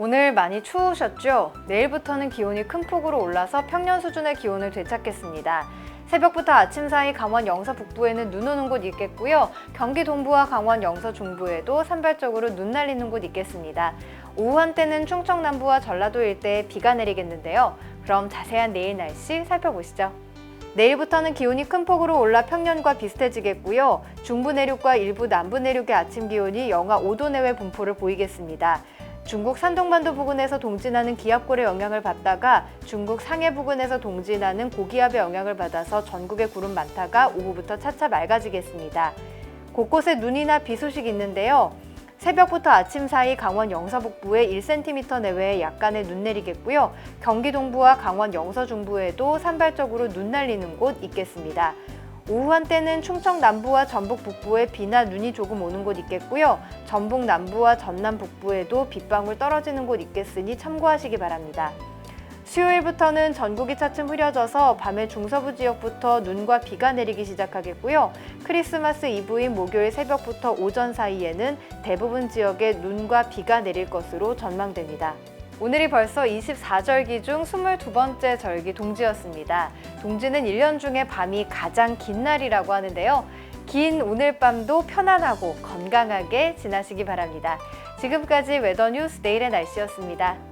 오늘 많이 추우셨죠? 내일부터는 기온이 큰 폭으로 올라서 평년 수준의 기온을 되찾겠습니다. 새벽부터 아침 사이 강원 영서 북부에는 눈 오는 곳 있겠고요. 경기 동부와 강원 영서 중부에도 산발적으로 눈 날리는 곳 있겠습니다. 오후 한때는 충청 남부와 전라도 일대에 비가 내리겠는데요. 그럼 자세한 내일 날씨 살펴보시죠. 내일부터는 기온이 큰 폭으로 올라 평년과 비슷해지겠고요. 중부 내륙과 일부 남부 내륙의 아침 기온이 영하 5도 내외 분포를 보이겠습니다. 중국 산동반도 부근에서 동진하는 기압골의 영향을 받다가 중국 상해 부근에서 동진하는 고기압의 영향을 받아서 전국에 구름 많다가 오후부터 차차 맑아지겠습니다. 곳곳에 눈이나 비 소식 있는데요. 새벽부터 아침 사이 강원 영서 북부에 1cm 내외의 약간의 눈 내리겠고요. 경기 동부와 강원 영서 중부에도 산발적으로 눈 날리는 곳 있겠습니다. 오후 한때는 충청 남부와 전북 북부에 비나 눈이 조금 오는 곳 있겠고요. 전북 남부와 전남 북부에도 빗방울 떨어지는 곳 있겠으니 참고하시기 바랍니다. 수요일부터는 전국이 차츰 흐려져서 밤에 중서부 지역부터 눈과 비가 내리기 시작하겠고요. 크리스마스 이브인 목요일 새벽부터 오전 사이에는 대부분 지역에 눈과 비가 내릴 것으로 전망됩니다. 오늘이 벌써 24절기 중 22번째 절기 동지였습니다. 동지는 1년 중에 밤이 가장 긴 날이라고 하는데요. 긴 오늘 밤도 편안하고 건강하게 지나시기 바랍니다. 지금까지 웨더 뉴스 내일의 날씨였습니다.